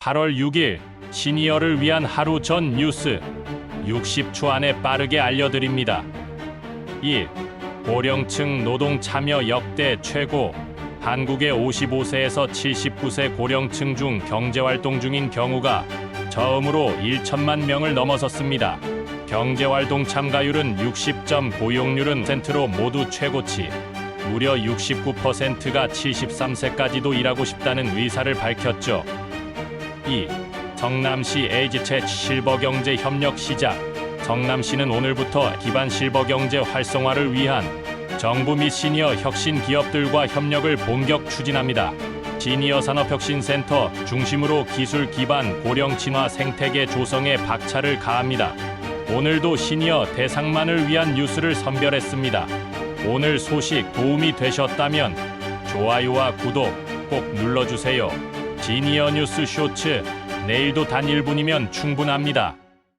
8월 6일 시니어를 위한 하루 전 뉴스 60초 안에 빠르게 알려드립니다. 1. 고령층 노동 참여 역대 최고 한국의 55세에서 79세 고령층 중 경제활동 중인 경우가 처음으로 1천만 명을 넘어섰습니다. 경제활동 참가율은 60점, 고용률은 센트로 모두 최고치. 무려 69%가 73세까지도 일하고 싶다는 의사를 밝혔죠. 2. 성남시 에이지챗 실버경제 협력 시작. 성남시는 오늘부터 기반 실버경제 활성화를 위한 정부 및 시니어 혁신 기업들과 협력을 본격 추진합니다. 시니어 산업혁신센터 중심으로 기술 기반 고령 친화 생태계 조성에 박차를 가합니다. 오늘도 시니어 대상만을 위한 뉴스를 선별했습니다. 오늘 소식 도움이 되셨다면 좋아요와 구독 꼭 눌러주세요. 시니어 뉴스 쇼츠 내일도 단 1분이면 충분합니다.